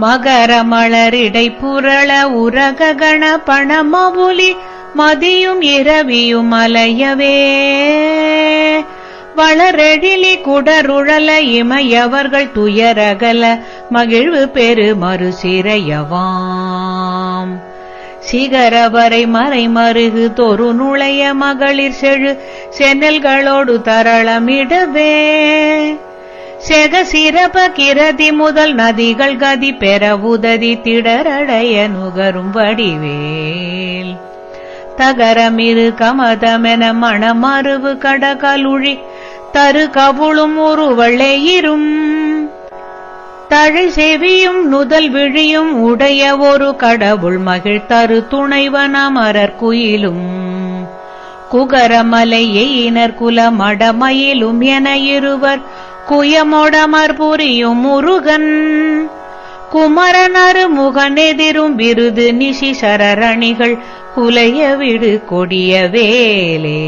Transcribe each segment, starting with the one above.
மகர மலரிடை புரள உரககண பணமவுலி மதியும் இரவியும் அலையவே. வளரெழிலி குடருழல இமையவர்கள் துயரகல மகிழ்வு பெரு மறுசிறையவாம். சிகரவரை மறை மருகு தொரு நுழைய மகளிர் செழு சென்னல்களோடு தரளமிடவே. செக சிறப கிரதி முதல் நதிகள் கதி பெற உதவி திடரடைய நுகரும் வடிவேல். தகரமிரு கமதமென மணமருவு கடகலுழி தரு கவுளும் உருவளையிரும் தழை செவியும் நுதல் விழியும் உடைய ஒரு கடவுள் மகிழ் தரு துணைவன் அமரர் குயிலும். குகரமலை எயினர் குலமடமயிலும் என இருவர் குயமொடமர் புரியும் முருகன். குமரனரு முகனெதிரும் விருது நிஷி சரரணிகள் குலைய விடு கொடிய வேலே.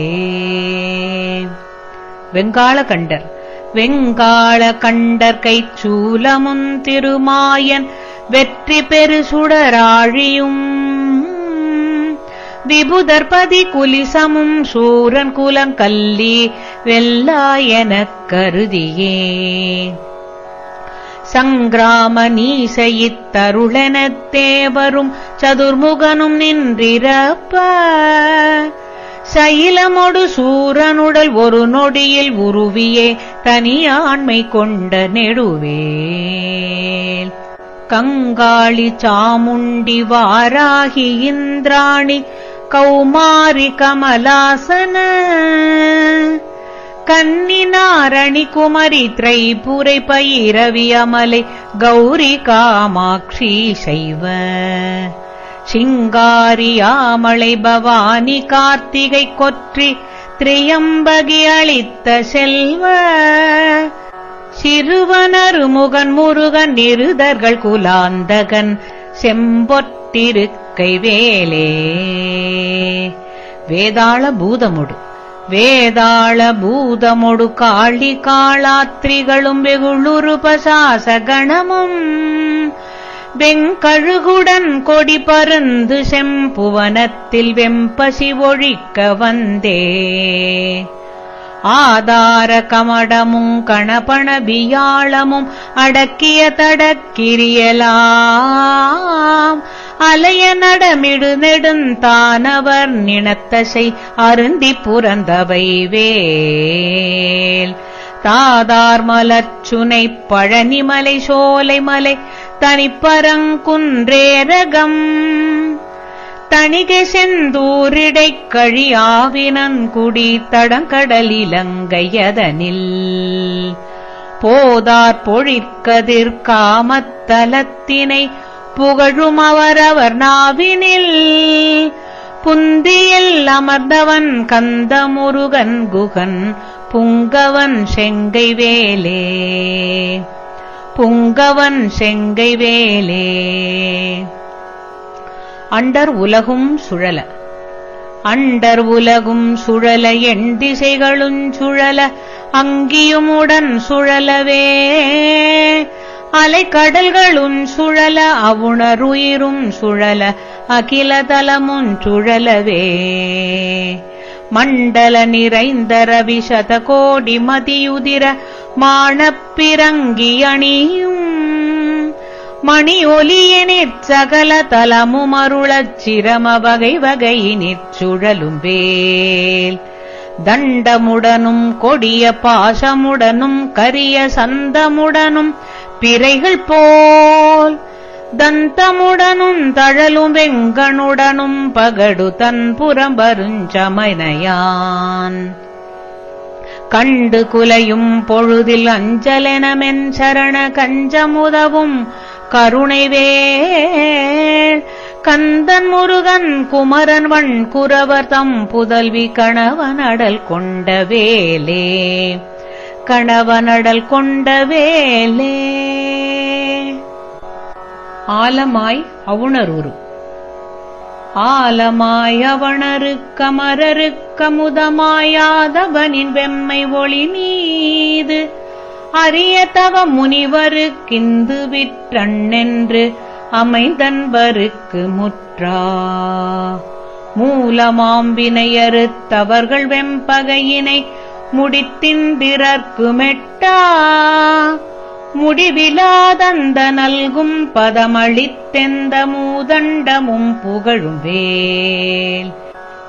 வெங்காள கண்டர் வெங்காள கண்டர் கைச்சூலமுன் திருமாயன் வெற்றி பெரு சுடராழியும். விபுதர்பதி குலிசமும் சூரன் குலம் கல்லி வெல்லா எனக் கருதியே. சங்கிராம நீசையித்தருளெனத் தேவரும் சதுர்முகனும் நின்றிரப்ப. சைலமொடு சூரனுடல் ஒரு நொடியில் உருவியே தனியாண்மை கொண்ட நெடுவேல். கங்காளி சாமுண்டி வாராகி இந்திராணி கௌமாரி கமலாசன கன்னினாரணி குமரி திரைபுரை பயிரவி அமலை கௌரி காமாட்சி சைவ சிங்காரியாமலை பவானி கார்த்திகை கொற்றி திரியம்பகி அளித்த செல்வ. சிறுவனரு முகன் முருகன் நிருதர்கள் குலாந்தகன் செம்பொட்டிருக்கை வேலே. வேதாள பூதமுடு. வேதாள பூதமொடு காளி காளாத்திரிகளும் வெகுளுரு பசாசகணமும் வெங்கழுகுடன் கொடி பருந்து செம்புவனத்தில் வெம்பசி ஒழிக்க வந்தே. ஆதார கமடமும் கணபண வியாழமும் அடக்கிய தடக்கிரியலாம். அலைய நடமிடு நெடுந்தானவர் நினத்தசை அருந்தி புறந்தவை வேல். தாதார் மலர்ச்சுனை பழனிமலை சோலைமலை தனிப்பரங்குன்றேரகம். தணிகை செந்தூரிடைக் கழியாவினன் குடி தடங்கடலிலங்கையதனில். போதார் பொழிற்கதிர் காமத்தலத்தினை புகழும் அவரவர் நாவினில். புந்தியில் அமர்ந்தவன் கந்தமுருகன் குகன் புங்கவன் செங்கை வேலே. புங்கவன் செங்கை வேலே. அண்டர் உலகும் சுழல. அண்டர் உலகும் சுழல எண் திசைகளும் சுழல அங்கியுமுடன் சுழலவே. அலைக்கடல்களும் சுழல அவுணருயிரும் சுழல அகில தலமும் சுழலவே. மண்டல நிறைந்த ரவி சத கோடி மதியுதிர மாணப்பிறங்கி அணியும் மணி ஒலியினிற் சகல தலமும் அருளச் சிரம வகை வகையினிற் சுழலும் வேல். தண்டமுடனும் கொடிய பாசமுடனும் கரிய சந்தமுடனும் பிறைகள் போல். தந்தமுடனும் தழலும் வெங்கனுடனும் பகடு தன் புறம்பருஞ்சமனையான் கண்டு குலையும் பொழுதில் அஞ்சலெனமென் சரண கஞ்சமுதவும் கருணைவேள். கந்தன் முருகன் குமரன் வண் குரவர் தம் புதல்வி கணவனடல் கொண்ட வேலே. கணவனடல் கொண்ட வேலே. ஆலமாய் அவுணரூரு. ஆலமாய் அவணருக்கமரருக்கமுதமாயாதவனின் வெம்மை ஒளி மீது. அரிய தவ முனிவருக்கிந்து விற்றண்ணென்று அமைந்தன்பருக்கு முற்றா. மூலமாம்பினையறுத்தவர்கள் வெம்பகையினை முடித்தின்றிறற்கு மெட்டா. முடிவிலாதந்த நல்கும் பதமளித்தெந்த மூதண்டமும் புகழும் வேல்.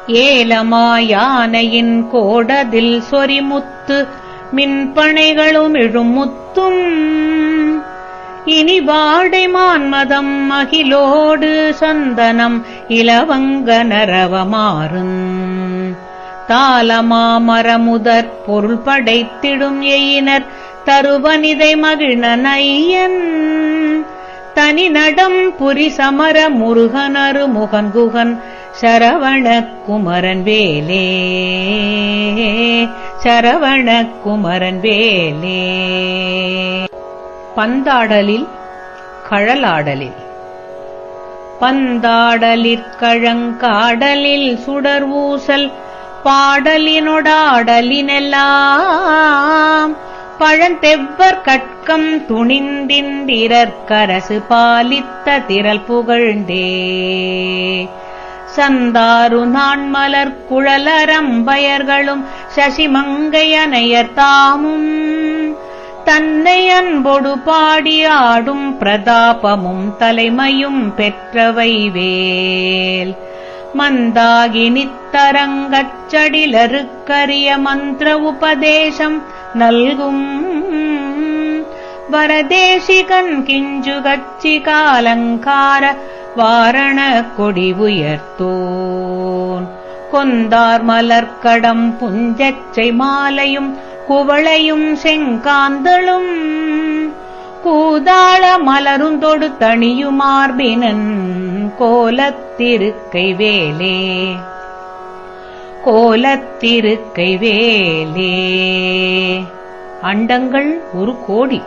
ஏலமாயானையின் கோடதில் சொரிமுத்து மின்பனைகளும் இழுமுத்தும் இனி வாடை மான்மதம் மகிழோடு சந்தனம் இலவங்க நரவமாறும். தாளமாமரமுதற் பொருள் படைத்திடும் எயினர் தருவனிதை மகிழ்ன நையன். தனி நடம் புரி சமர முருகனரு முகன்குகன் சரவண குமரன் வேலே. சரவண குமரன் வேலே பந்தாடலில் கழலாடலில். பந்தாடலிற்கழங்காடலில் சுடர் ஊசல் பாடலினொடாடலினெல்லாம். பழந்தெவ்வர் கட்கம் துணிந்திந்திரற்கரசு பாலித்த திரள் புகழ்ந்தே. சந்தாரு நான்மலர் குழலரம்பயர்களும் சசிமங்கையனையர் தாமும். தன்னை அன்பொடு பாடி ஆடும் பிரதாபமும் தலைமையும் பெற்றவை வேல். மந்தாகி நித்தரங்கச் சடிலருக்கரிய மந்திர உபதேசம் நல்கும். வரதேசிகன் கிஞ்சு கச்சி காலங்கார வாரண கொடி உயர்த்தோன். கொந்தார் மலர்க்கடம் புஞ்சச்சை மாலையும் குவளையும் செங்காந்தளும். கூதாள மலருந்தொடு தணியுமார்பினன் கோலத்திருக்கை வேலே. கோலத்திருக்கை வேலே. அண்டங்கள் ஒரு கோடி.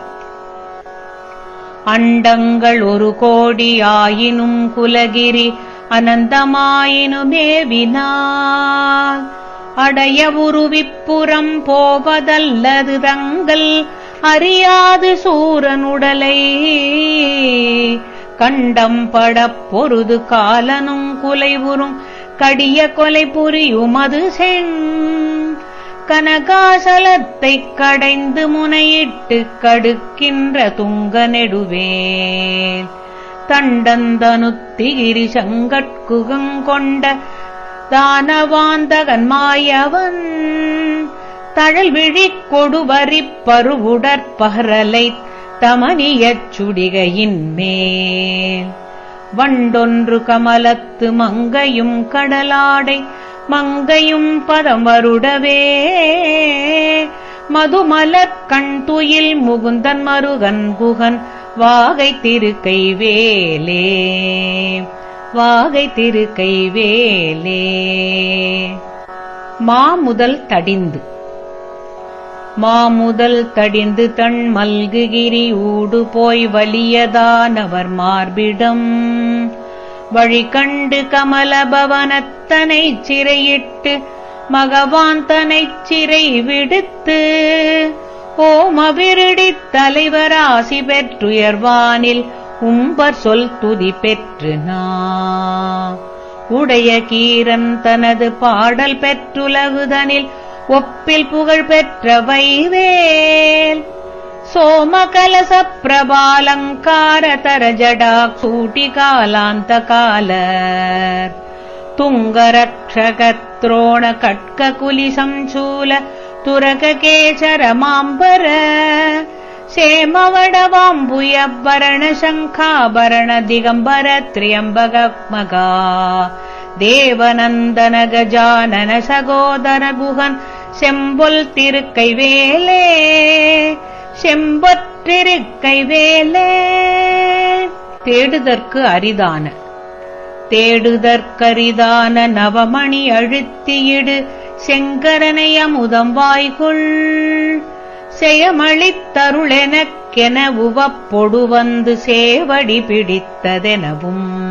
அண்டங்கள் ஒரு கோடி ஆயினும் குலகிரி அனந்தமாயினுமேவினால் அடைய உருவிப்புறம் போவதல்லது தங்கள் அறியாது சூரனுடலை. கண்டம் படப் பொருது காலனும் குலைவுறும் கடிய கொலை புரியுமது செங். கனகாசலத்தைக் கடைந்து முனையிட்டு கடுக்கின்ற துங்க நெடுவேன் தண்டந்தனுத்திகிரி சங்கட்குகங்கொண்ட தானவாந்தகன் மாயவன் தழல் விழிக் கொடுவரிப் பருவுடற்பகரலை தமனியச் சுடிகையின் மேல். வண்டொன்று கமலத்து மங்கையும் கடலாடை மங்கையும் பதம் வருடவே மதுமலர் கண் முகுந்தன் மருகன் குகன் வாகை திருக்கை வேலே. வாகை திருக்கை வேலே. மாமுதல் தடிந்து. மாமுதல் தடிந்து தன் மல்குகிரி ஊடு போய் வலியதானவர் மார்பிடம். வழி கண்டு கமலபவனத்தனைச் சிறையிட்டு மகவான் தனைச் சிறை விடுத்து ஓமவிருடித் தலைவராசி பெற்றுயர்வானில் உம்பர் சொல் துதி பெற்று நா. உடைய கீரன் தனது பாடல் பெற்றுலகுதனில் ஒப்பில் புகழ் பெற்ற வைவேல் சோமகலச பிரபாலங்கார தர ஜடா சூட்டி காலாந்த காலர் துங்கரக்ஷகத்ரோண கட்க குலி சம்சூல துரக கேசர மாம்பர சேமவடவாம்புயபரண சங்காபரண திகம்பர திரியம்பக மகா தேவநந்தன கஜானன சகோதர குகன் செம்பொல் திருக்கை வேலே செம்பொற்றிருக்கை வேலே தேடுதற்கு அரிதான. தேடுதற்கரிதான நவமணி அழுத்தியிடு செங்கரனை அமுதம் வாய்குள். செயமளித்தருளெனக்கென உவப்பொடு வந்து சேவடி பிடித்ததெனவும்.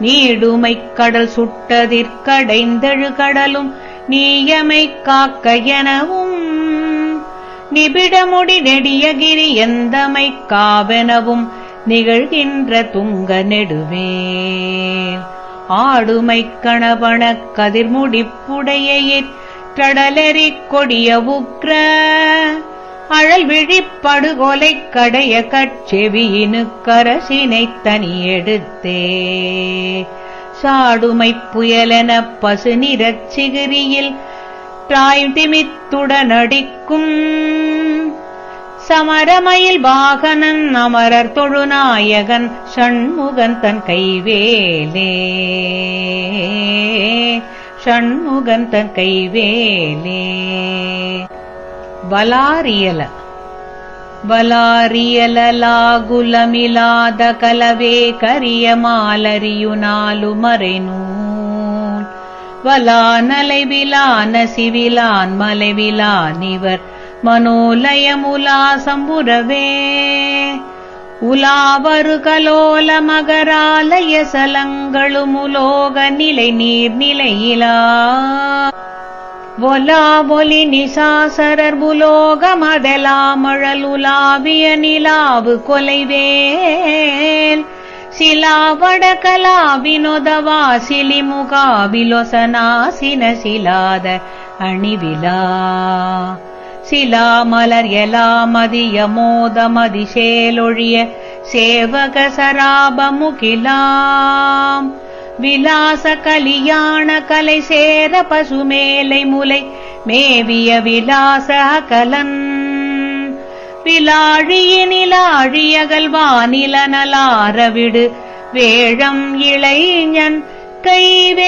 நீடுமைக் கடல் சுட்டதிற்கடைந்தழு கடலும் நீயமை காக்க எனவும் நிபிடமுடி நெடியகிரி எந்தமை காவெனவும் நிகழ்கின்ற துங்க நெடுவே ஆடுமை கணவன கதிர்முடிப்புடையிற் கடலெறிக் கொடிய உக்ர. அழல் விழிப்படுகொலை கடைய கட்செவியினு கரசினைத் தனியெடுத்தே. சாடுமை புயலென பசு நிறச் முற்றாய் திமித்துடனடிக்கும் சமரமயில் வாகனன் அமரர் தொழுநாயகன் ஷண்முகன் தன் கைவேலே. ஷண்முகன் தன் கைவேலே. வலாரியல. வலாரியலாகுலமிலாத கலவே கரிய மாலரியுனாலு மறைனூ வலான் அலைவிலான சிவிலான் மலைவிலான் இவர் மனோலயமுலாசம் உறவே உலாவரு கலோல மகராலய சலங்களுமுலோக நிலை நீர் நிலையிலா. ஒலா ஒலி நிசாசரர் உலோகமதலா மழல் நிலாவு கொலைவேல். சிலாவட கலா வினோதவா சிலிமுகாவிலொசனாசின சிலாத அணிவிலா. சிலா மலர் எலாமதிய மோதமதி சேலொழிய சேவக சராபமுகிலாம் விலாச கலியாண கலை சேர பசுமேலை முலை மேவிய விலாச கலன் பிலாழியினிலாழியகல் வானிலனலாரவிடு வேழம் இளைஞன் கைவேலே.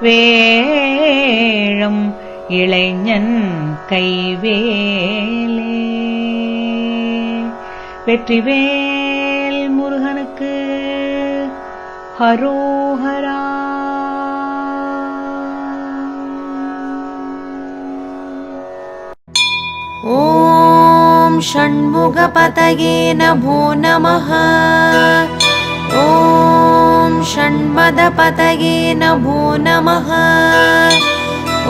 வேழம் இளைஞன் கைவேலே. வெற்றிவேல் முருகனுக்கு ஹரோஹரா. षण्मुखपतये नभो नमः। ॐ षण्मदपतये नभो नमः।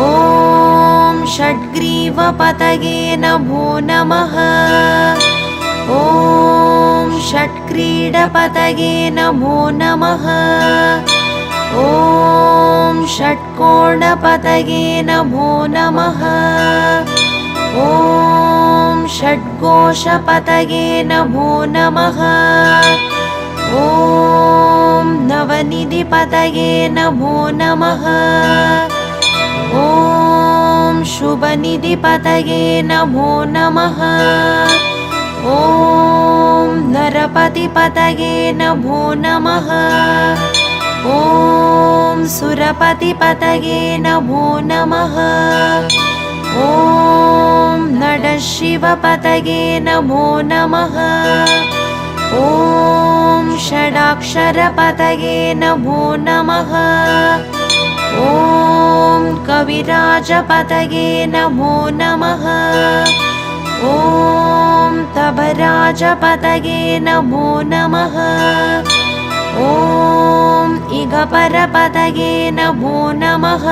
ॐ षड्ग्रीवपतये नभो नमः। ॐ षट्क्रीडपतये नमो नमः। ॐ षट्कोणपतये नमो नमः। ॐ षड्कोशपतये नमो नमः। ॐ नवनिधिपतये नमो नमः। ॐ शुभनिधिपतये नमो नमः। ॐ नरपतिपतये नमो नमः। ॐ सुरपतिपतये नमो नमः ॐ नडशिवपतये नमो नमः। ॐ षडाक्षरपतये नमो नमः। ॐ कविराजपतये नमो नमः। ॐ तभराजपतये नमो नमः। ॐ इगपरपतये नमो नमः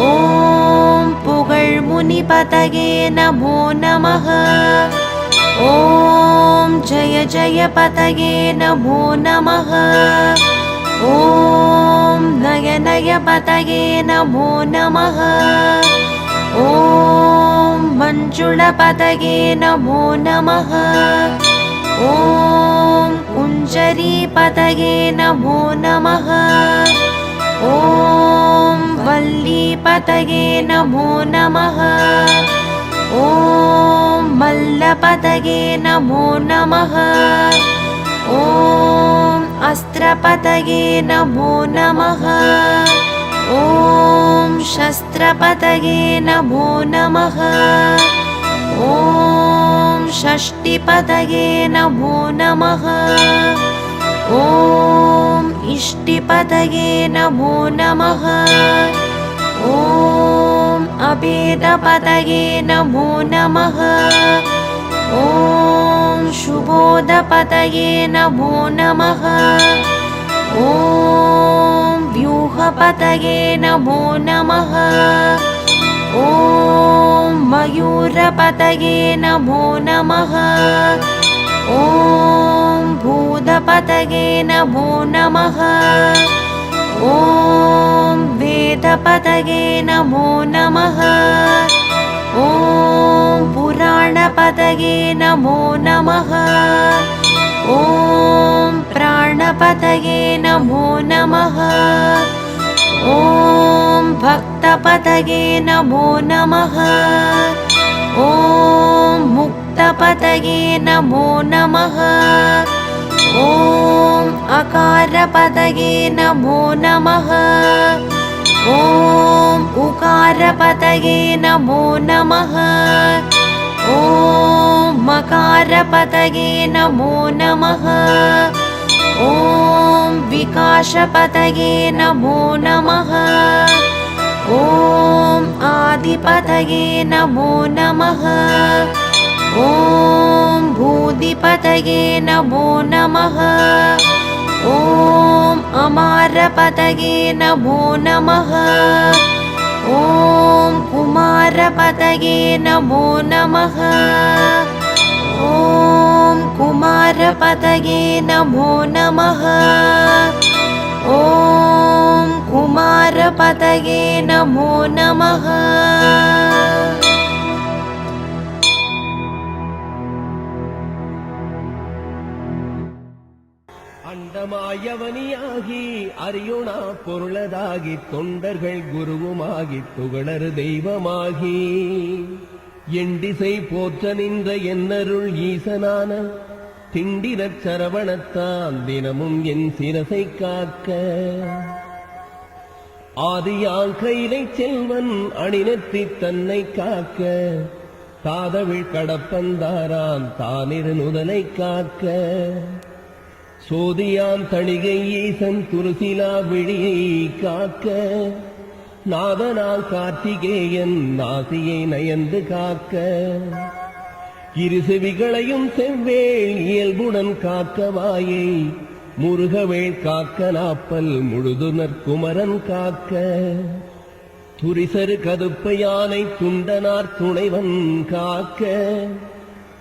ॐ पुगழ்मुनिपतये नमो नमः। ॐ जय जय पतये नमो नमः। ॐ नय नय पतये नमो नमः। ॐ मञ्जुळपतये नमो नमः। ॐ कुञ्जरीपतये नमो नमः ॐ वल्लीपतये नमो नमः। ॐ मल्लपतये नमो नमः। ॐ अस्त्रपतये नमो नमः। ॐ शस्त्रपतये नमो नमः। ॐ षष्टिपतये नमो नमः ॐ इष्टिपतये नमो नमः। ॐ अभेदपतये नमो नमः। ॐ शुभोदपतये नमो नमः। ॐ व्यूहपतये नमो नमः। ॐ मयूरपतये नमो नमः ॐ भूतपतये नमो नमः। ॐ वेदपतये नमो नमः। ॐ पुराणपतये नमो नमः। ॐ प्राणपतये नमो नमः। ॐ भक्तपतये नमो नमः। ॐ मुक्तपतये नमो नमः। ॐ अकारपतये नमो नमः। ॐ उकारपतये नमो नमः। ॐ मकारपतये नमो नमः। ॐ विकासपतये नमो नमः। ॐ आदिपतये नमो नमः ॐ भूदिपतये नमो नमः। ॐ अमारपतये नमो नमः। ॐ कुमारपतये नमो नमः। ॐ कुमारपतये नमो नमः। ॐ कुमारपतये नमो नमः அண்டமாயவனியாகி அரியுணா பொருளதாகி தொண்டர்கள் குருவுமாகி துகளறு தெய்வமாகி. எண்டிசை போற்ற நின்ற என்னருள் ஈசனான திண்டிரச் சரவணத்தான் தினமும் என் சிரசை காக்க. ஆதியால் கைலை செல்வன் அணிநெத்தி தன்னை காக்க. தாதவிழ் கடப்பந்தாரான் தானிரு நுதலை காக்க. சோதியான் தணிகை ஈசன் துருசிலா விழியை காக்க நாதனால் கார்த்திகேயன் நாசியை நயந்து காக்க. இரு செவிகளையும் செவ்வேள் இயல்புடன் காக்கவாயை முருகவேள் காக்க நாப்பல் முழுதுனர் குமரன் காக்க. துரிசரு கதுப்ப யானை துண்டனார் துணைவன் காக்க.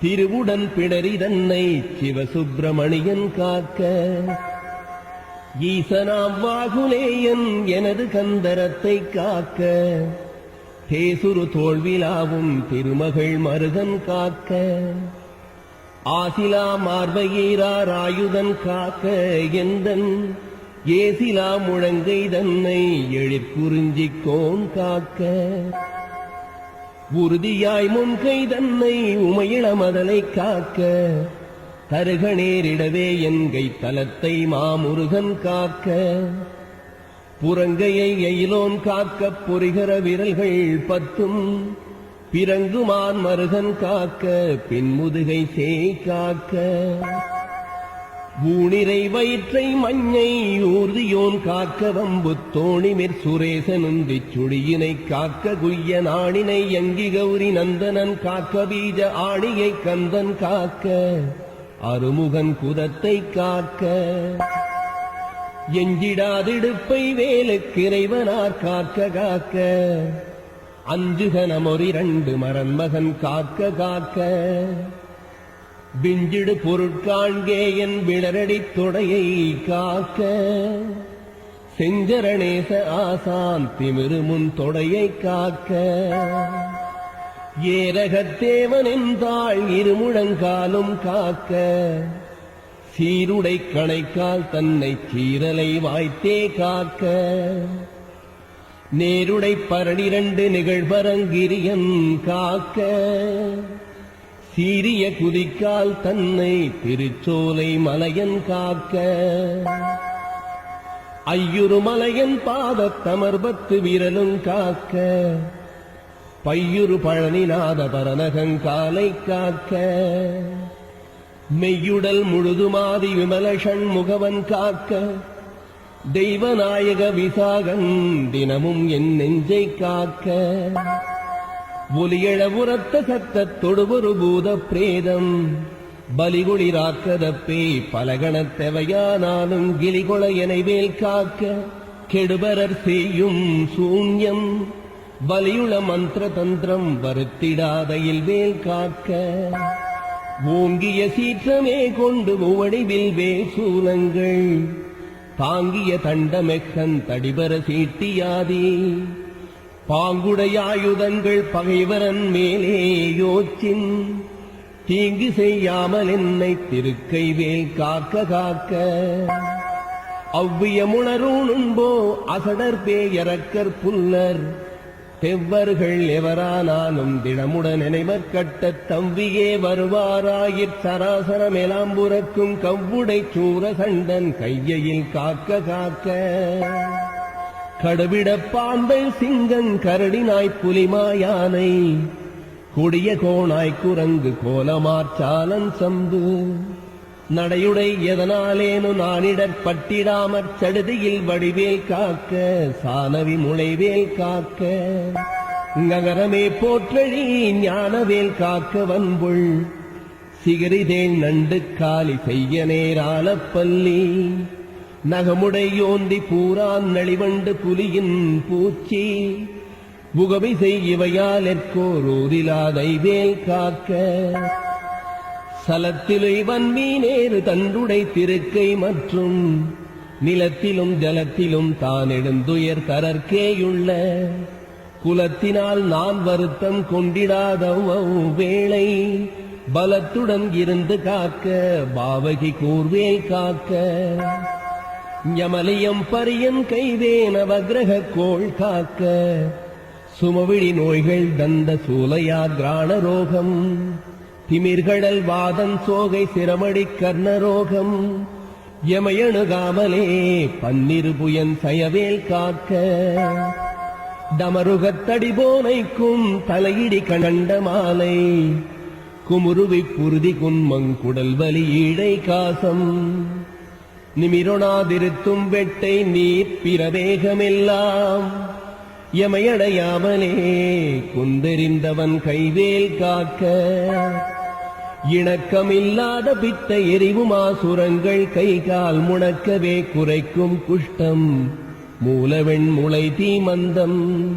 திருவுடன் பிடரி தன்னை சிவசுப்பிரமணியன் காக்க. ஈசனாம் வாகுலேயன் எனது கந்தரத்தை காக்க. தேசுரு தோல்விலாவும் திருமகள் மருகன் காக்க. ஆசிலா மார்பையீரார் ஆயுதன் காக்க எந்தன்? ஏசிலா முழங்கை தன்னை எழிற்குறிஞ்சிக்கோன் காக்க. உறுதியாய் முன்கை தன்னை உமையிளமதலை காக்க தருக நேரிடவே என்கை தலத்தை மாமுருகன் காக்க. புறங்கையை எயிலோன் காக்க பொறிகர விரல்கள் பத்தும் பிறங்குமான் மருகன் காக்க பின்முதுகை சேய் காக்க. ஊனிரை வயிற்றை மஞ்சை ஊர்தியோன் காக்க வம்பு தோணிமிர் சுரேசனுந்தி சுழியினை காக்க குய்ய நாணினை யங்கி கௌரி நந்தனன் காக்க பீஜ ஆணியை கந்தன் காக்க அருமுகன் குதத்தை காக்க. எஞ்சிடாதிடுப்பை வேலுக்கிறைவனார் காக்க காக்க. அஞ்சுகனமொரிரண்டு மரன்மகன் காக்க காக்க. விஞ்சிடு பொருட்காண்கே என் விளரடி தொடையை காக்க. செஞ்சரணேச ஆசான் திமிருமுன் தொடையை காக்க. ஏரகத்தேவனின் தாழ் இருமுழங்காலும் காக்க. சீருடை கணைக்கால் தன்னை சீரலை வாய்த்தே காக்க. நேருடை பரணிரண்டு நிகழ்வரங்கிரியன் காக்க. சீரிய குதிக்கால் தன்னை திருச்சோலை மலையன் காக்க. ஐயுறு மலையன் பாதத் தமர்பத்து விரலும் காக்க. பையுறு பழனிநாத பரநகங்காலை காக்க. மெய்யுடல் முழுதுமாதி விமல முகவன் காக்க. தெய்வநாயக விசாகன் தினமும் என் நெஞ்சை காக்க. ஒலியழ உரத்த சத்தத் தொடுவொரு பூத பிரேதம் பலிகுளிராக்கதப்பே பலகணத்தெவையானாலும் கிளிகொள எனைவேல் காக்க கெடுபரர் செய்யும் சூன்யம். வலியுள மந்திர தந்திரம் வருத்திடாதையில் வேல் காக்க. ஓங்கிய சீற்றமே கொண்டு உவடிவில் வேசூலங்கள். தாங்கிய தண்டமெக்கன் தடிபர சீட்டியாதே. பாங்குடையாயுதங்கள் பகைவரன் மேலே யோச்சின். தீங்கு செய்யாமல் என்னை திருக்கைவேல் காக்க காக்க. அவ்வியமுணரூணும்போ அசடர் பேயரக்கர் புல்லர். தெவ்வர்கள் எவரானாலும் தினமுடன் நினைவர் கட்டத் தம்பியே வருவாராயிற் சராசரம் எலாம்புறக்கும் கவ்வுடை சூர சண்டன் கையையில் காக்க காக்க. கடுவிட பாம்பை சிங்கன் கரடினாய் புலிமாயானை. கொடிய கோணாய் குரங்கு கோலமாற்றாலன் சம்பு. நடையுடை எதனாலேனு நானிடற் பட்டிடாமற் சடுதியில் வடிவேல் காக்க சானவி முளைவேல் காக்க. நகரமே போற்றழி ஞானவேல் காக்க வன்புள். சிகரிதேன் நண்டு காலி செய்ய நேரான பள்ளி. நகமுடையோந்தி பூரான் நளிவண்டு புலியின் பூச்சி. புகவி செய்யவையால் எற்கோரூரிலாதை வேல் காக்க சலத்திலை வன்மீனேறு தன்றுடை திருக்கை மற்றும் நிலத்திலும் ஜலத்திலும் தான் எழுந்துயர் தரற்கேயுள்ள குலத்தினால் நான் வருத்தம் கொண்டிடாத வேளை பலத்துடன் இருந்து காக்க பாவகி கூர்வேல் காக்க. ஞமலியம் பரியன் கைதேன வக்ரக கோள் காக்க. சுமவிழி நோய்கள் தந்த சூலையா கிராண ரோகம். திமிர்கடல் வாதன் சோகை சிரமடி கர்ணரோகம் எமையணுகாமலே பன்னிரு புயன் சயவேல் காக்க. டமருகத்தடி போனைக்கும் தலையிடி கண்ட மாலை. குமுருவி புருதி குன்மங்குடல் வலி ஈழை காசம். நிமிரொணாதிருத்தும் வெட்டை நீர் பிரவேகமெல்லாம் எமையடையாமலே குந்தெறிந்தவன் கைவேல் காக்க. இணக்கமில்லாத பித்த எரிவுமாசுரங்கள் கை கால் முணக்கவே குறைக்கும் குஷ்டம். மூலவெண் முளை தீமந்தம்.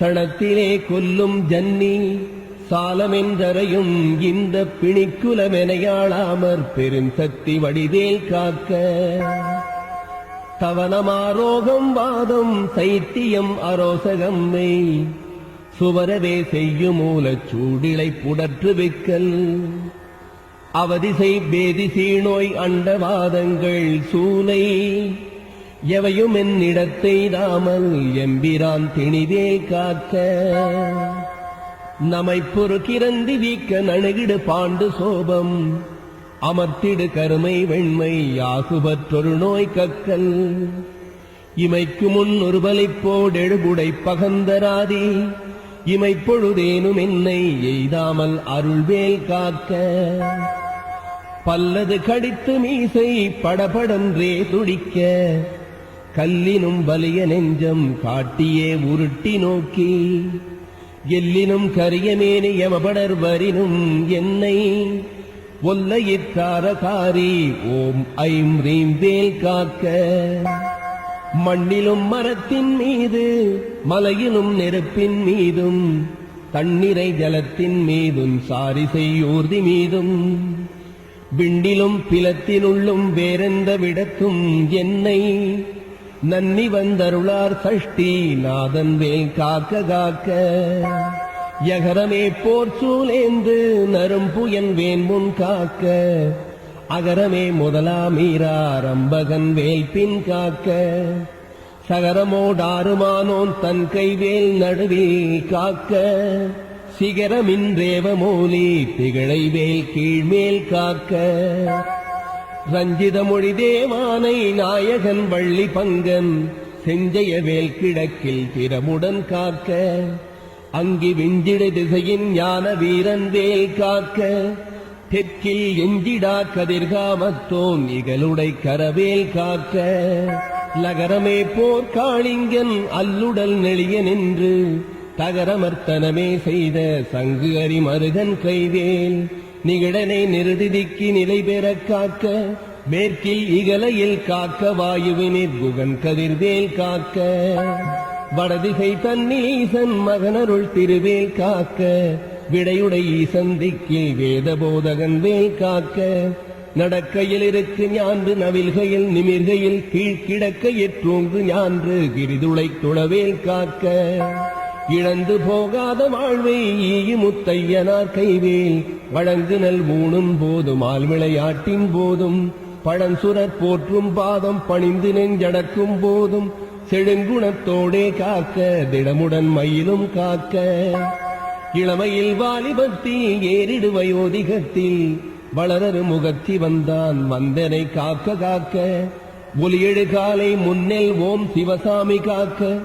சணத்திலே கொல்லும் ஜன்னி சாலமென்றரையும் இந்த பிணிக்குலமெனையாளாமற் பெருந்தத்தி வடிதேல் காக்க. தவனமாரோகம் வாதம் சைத்தியம் அரோசகம்மை சுவரவே செய்யும் மூலச் சூடிலை புடற்று வைக்கல். அவதிசை பேதி சீநோய் அண்டவாதங்கள் சூலை எவையும் என்னிடத்தை தாமல் எம்பிரான் திணிவேல் காக்க. நமை பொறுக்கிறந்தி வீக்க நணுகிடு பாண்டு சோபம். அமர்த்திடு கருமை வெண்மை யாகுபற்றொரு நோய் கக்கல். இமைக்கு முன் ஒரு பலிப்போடெழுபுடை பகந்தராதி இமைப்பொழுதேனும் என்னை எய்தாமல் அருள்வேல் காக்க. பல்லது கடித்து மீசை படபடன்றே துடிக்க. கல்லினும் வலிய நெஞ்சம் காட்டியே உருட்டி நோக்கி. எல்லினும் கரியமேனி யமபடர் வரினும் என்னை ஒல்லையிற்காரகாரி ஓம் ஐம் ரீம் வேல் காக்க. மண்ணிலும் மரத்தின் மீது மலையிலும் நெருப்பின் மீதும் தண்ணீரை ஜலத்தின் மீதும் சாரிசை ஊர்தி மீதும் விண்டிலும் பிலத்தினுள்ளும் வேறெந்த விடத்தும் என்னை நன்னி வந்தருளார் சஷ்டி நாதன் வேல் காக்க காக்க. யகரமே போர் சூழேந்து நரும் புயன் வேன் முன் காக்க. அகரமே முதலாமீராரம்பகன் வேல் பின் காக்க. சகரமோடாருமானோன் தன் கைவேல் நடுவில் காக்க. சிகரமின்றேவ மோலி திகழை வேல் கீழ்மேல் காக்க. ரஞ்சித மொழி தேவானை நாயகன் வள்ளி பங்கன் செஞ்சய வேல் கிழக்கில் திறமுடன் காக்க அங்கி விஞ்சிடு திசையின் ஞான வீரன் வேல் காக்க தெற்கில் எஞ்சிடா கதிர்காமத்தோன் இகலுடை கரவேல் காக்க. லகரமே போர்க்காளிங்கன் அல்லுடல் நெளிய நின்று தகரமர்த்தனமே செய்த சங்கு அரிமருகன் கைவேல் நிகழனை நிறுதிதிக்கு நிலை பெறக் காக்க மேற்கில் இகலையில் காக்க வாயுவினிற் குகன் கதிர்வேல் காக்க. வடதிசை தன்னீசன் மகனருள் திருவேல் காக்க விடையுடை ஈசந்திக்கில் வேத போதகன் வேல் காக்க. நடக்கையில் இருக்கு ஞான்று நவில்கையில் நிமிர்கையில் கீழ்கிடக்க எற்றோங்கு ஞான்று கிரிதுளை துளவேல் காக்க. இழந்து போகாத வாழ்வை முத்தையனார் கைவேல். வழங்குனல் ஊனும் போதும் ஆள் விளையாட்டின் போதும். பழஞ்சுரற் போற்றும் பாதம் பணிந்து நெஞ்சடக்கும் போதும். செழுங்குணத்தோடே காக்க திடமுடன் மயிலும் காக்க. இளமையில் வாலிபத்தில் ஏறிடு வயோதிகத்தில் வளரரு முகத்தி வந்தான் வந்தனை காக்க காக்க. ஒலியெழு காலை முன்னெல் ஓம் சிவசாமி காக்க.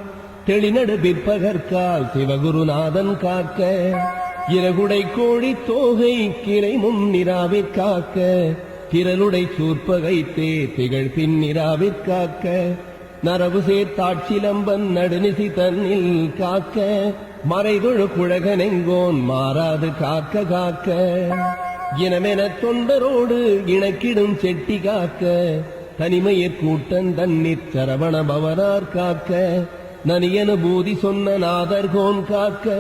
தெளிநடு பிற்பகற்கால் சிவகுருநாதன் காக்க இரகுடை கோழி தோகை கிளை முன்னிராவிற் காக்க திரளுடை சூர்ப்பகைத்தே திகழ் பின்னிராவிற் காக்க நரவு சேர்த்தாட்சிலம்பன் நடுநிசி தன்னில் காக்க மறைதொழு குழகனெங்கோன் மாறாது காக்க காக்க இனமென தொண்டரோடு இணக்கிடும் செட்டி காக்க தனிமையற் கூட்டன் தன்னிற் சரவண பவனார் காக்க நனியனுபூதி சொன்ன நாதர்கோன் காக்க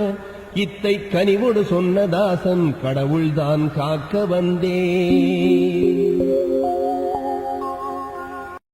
இத்தை கனிவொடு சொன்ன தாசன் கடவுள்தான் காக்க வந்தே.